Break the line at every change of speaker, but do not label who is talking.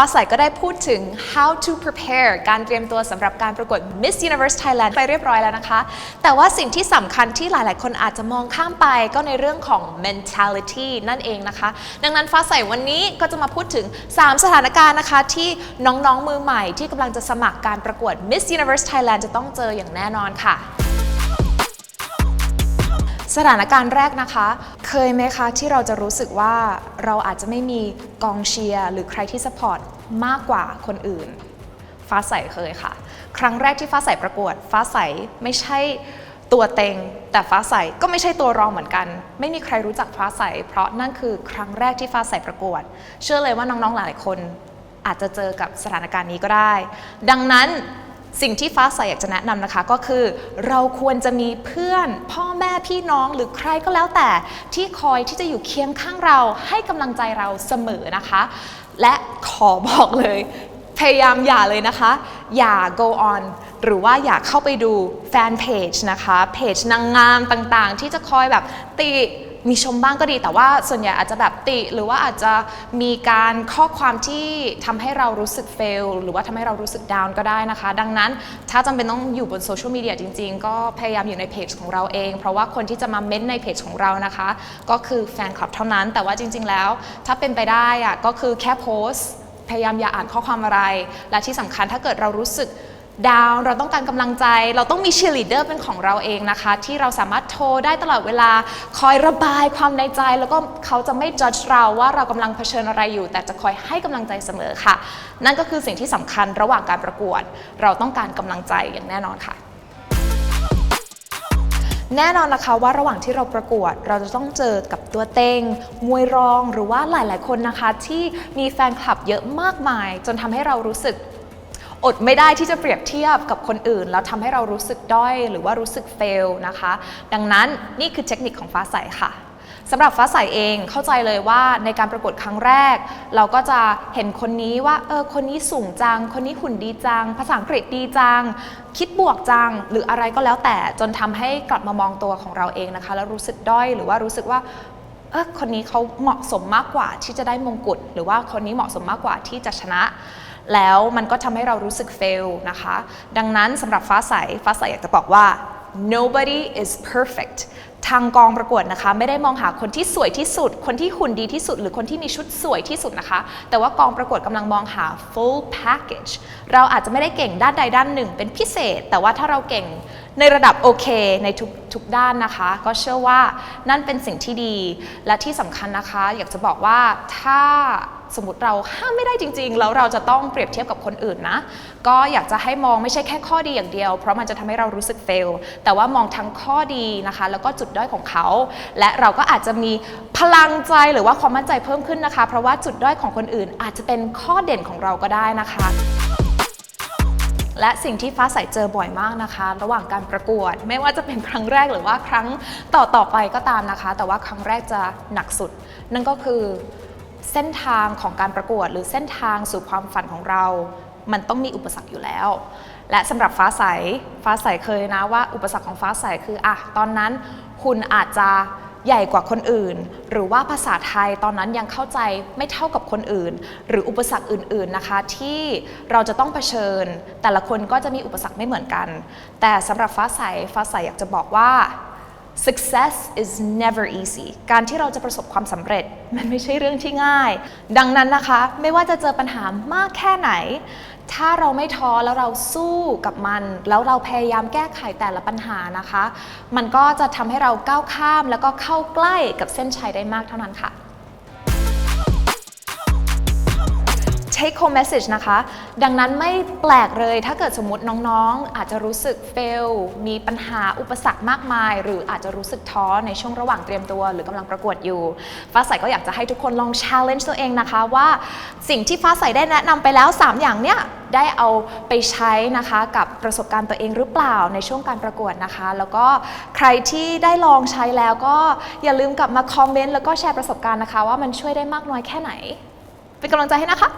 ฟ้าใสก็ได้พูดถึง how to prepare การเตรียมตัวสำหรับการประกวด Miss Universe Thailand ไปเรียบร้อยแล้วนะคะ แต่ว่าสิ่งที่สำคัญที่หลาย ๆ คนอาจจะมองข้ามไปก็ในเรื่องของ mentality นั่นเองนะคะ ดังนั้นฟ้าใสวันนี้ก็จะมาพูดถึง 3 สถานการณ์นะคะที่น้อง ๆ มือใหม่ที่กำลังจะสมัครการประกวด Miss Universe Thailand จะต้องเจออย่างแน่นอนค่ะสถานการณ์แรกนะคะ เคยไหมคะที่เราจะรู้สึกว่าเราอาจจะไม่มีกองเชียร์หรือใครที่สปอร์ตมากกว่าคนอื่น ฟ้าใสเคยค่ะ ครั้งแรกที่ฟ้าใสประกวด ฟ้าใสไม่ใช่ตัวเต็ง แต่ฟ้าใสก็ไม่ใช่ตัวรองเหมือนกัน ไม่มีใครรู้จักฟ้าใส เพราะนั่นคือครั้งแรกที่ฟ้าใสประกวด เชื่อเลยว่าน้องๆหลายคนอาจจะเจอกับสถานการณ์นี้ก็ได้ ดังนั้น สิ่งที่ฟ้าใสอยากจะแนะนำนะคะก็คือ เราควรจะมีเพื่อนพ่อแม่พี่น้องหรือใครก็แล้วแต่ที่คอยที่จะอยู่เคียงข้างเราให้กำลังใจเราเสมอนะคะ และขอบอกเลย พยายามอย่าเลยนะคะ อย่า go on หรือว่าอย่าเข้าไปดูแฟนเพจนะคะเพจนางงามต่างๆ ที่จะคอยแบบติ มีชมบ้างก็ดี แต่ว่าส่วนใหญ่อาจจะแบบติ หรือว่าอาจจะมีการข้อความที่ทำให้เรารู้สึกเฟลหรือว่าทำให้เรารู้สึกดาวน์ก็ได้นะคะ ดังนั้นถ้าจำเป็นต้องอยู่บนโซเชียลมีเดียจริง ๆ ก็พยายามอยู่ในเพจของเราเอง เพราะว่าคนที่จะมาเม้นต์ในเพจของเรานะคะ ก็คือแฟนคลับเท่านั้น แต่ว่าจริง ๆ แล้ว ถ้าเป็นไปได้อะก็คือแค่โพสต์พยายามอย่าอ่านข้อความอะไร และที่สำคัญถ้าเกิดเรารู้สึก ดาวเราต้องการกำลังใจ เราต้องมีเชียร์ลีดเดอร์เป็นของเราเองนะคะ ที่เราสามารถโทรได้ตลอดเวลาคอยระบายความในใจ แล้วก็เขาจะไม่ judge เราว่าเรากำลังเผชิญอะไรอยู่ แต่จะคอยให้กำลังใจเสมอค่ะ นั่นก็คือสิ่งที่สำคัญระหว่างการประกวด เราต้องการกำลังใจอย่างแน่นอนค่ะแน่นอนนะคะว่าระหว่างที่เราประกวด เราจะต้องเจอกับตัวเต็งมวยรองหรือว่าหลาย ๆ คนนะคะ ที่มีแฟนคลับเยอะมากมาย จนทำให้เรารู้สึก อดไม่ได้ที่จะเปรียบเทียบกับคนอื่น แล้วทำให้เรารู้สึกด้อย หรือว่ารู้สึกเฟลนะคะ ดังนั้นนี่คือเทคนิคของฟ้าใสค่ะสำหรับฟ้าใสเองเข้าใจเลยว่าในการประกวดครั้งแรก เราก็จะเห็นคนนี้ว่าเออคนนี้สูงจัง คนนี้หุ่นดีจัง ภาษาอังกฤษดีจัง คิดบวกจัง หรืออะไรก็แล้วแต่จนทำให้กลับมามองตัวของเราเองนะคะ แล้วรู้สึกด้อยหรือว่ารู้สึกว่าเออคนนี้เขาเหมาะสมมากกว่าที่จะได้มงกุฎหรือว่าคนนี้เหมาะสมมากกว่าที่จะชนะ แล้วมันก็ทำให้เรารู้สึกเฟลนะคะ ดังนั้นสำหรับฟ้าใส ฟ้าใสอยากจะบอกว่า nobody is perfect ทางกองประกวดนะคะ ไม่ได้มองหาคนที่สวยที่สุด คนที่หุ่นดีที่สุด หรือคนที่มีชุดสวยที่สุดนะคะ แต่ว่ากองประกวดกำลังมองหา full package เราอาจจะไม่ได้เก่งด้านใดด้านหนึ่ง เป็นพิเศษ แต่ว่าถ้าเราเก่งในระดับโอเคในทุกทุกด้านนะคะ ก็เชื่อว่านั่นเป็นสิ่งที่ดี และที่สำคัญนะคะ อยากจะบอกว่าถ้า สมมติเราห้ามไม่ได้จริง ๆ แล้วเราจะต้องเปรียบเทียบกับคนอื่นนะ ก็อยากจะให้มองไม่ใช่แค่ข้อดีอย่างเดียว เพราะมันจะทำให้เรารู้สึกเฟล แต่ว่ามองทั้งข้อดีนะคะ แล้วก็จุดด้อยของเขา และเราก็อาจจะมีพลังใจหรือว่าความมั่นใจเพิ่มขึ้นนะคะ เพราะว่าจุดด้อยของคนอื่น อาจจะเป็นข้อเด่นของเราก็ได้นะคะและสิ่งที่ฟ้าใสเจอบ่อยมากนะคะ ระหว่างการประกวด ไม่ว่าจะเป็นครั้งแรกหรือว่าครั้งต่อๆไปก็ตามนะคะ แต่ว่าครั้งแรกจะหนักสุด นั่นก็คือ เส้นทางของการประกวด หรือเส้นทางสู่ความฝันของเรา มันต้องมีอุปสรรคอยู่แล้ว และสำหรับฟ้าใส ฟ้าใสเคยนะว่า อุปสรรคของฟ้าใสคืออะตอนนั้นคุณอาจจะใหญ่กว่าคนอื่น หรือว่าภาษาไทยตอนนั้นยังเข้าใจไม่เท่ากับคนอื่น หรืออุปสรรคอื่น ๆนะคะ ที่เราจะต้องเผชิญ แต่ละคนก็จะมีอุปสรรคไม่เหมือนกัน แต่สำหรับฟ้าใสฟ้าใสอยากจะบอกว่า success is never easy การที่เราจะประสบความสำเร็จ มันไม่ใช่เรื่องที่ง่าย ดังนั้นนะคะ ไม่ว่าจะเจอปัญหามากแค่ไหน ถ้าเราไม่ท้อแล้วเราสู้กับมัน แล้วเราพยายามแก้ไขแต่ละปัญหานะคะ มันก็จะทำให้เราก้าวข้ามแล้วก็เข้าใกล้กับเส้นชัยได้มากเท่านั้นค่ะ take home message นะคะ ดังนั้นไม่แปลกเลยถ้าเกิดสมมติน้องๆ อาจจะรู้สึก fail มีปัญหาอุปสรรคมากมาย หรืออาจจะรู้สึกท้อในช่วงระหว่างเตรียมตัว หรือกำลังประกวดอยู่ ฟ้าใสก็อยากจะให้ทุกคนลอง challenge ตัวเองนะคะ ว่าสิ่งที่ฟ้าใสได้แนะนำไปแล้ว 3 อย่างเนี้ยได้เอาไปใช้นะคะกับประสบการณ์ตัวเองหรือเปล่าในช่วงการประกวดนะคะ แล้วก็ใครที่ได้ลองใช้แล้วก็อย่าลืมกลับมาคอมเมนต์แล้วก็แชร์ประสบการณ์นะคะ ว่ามันช่วยได้มากน้อยแค่ไหน เป็นกำลังใจให้นะคะ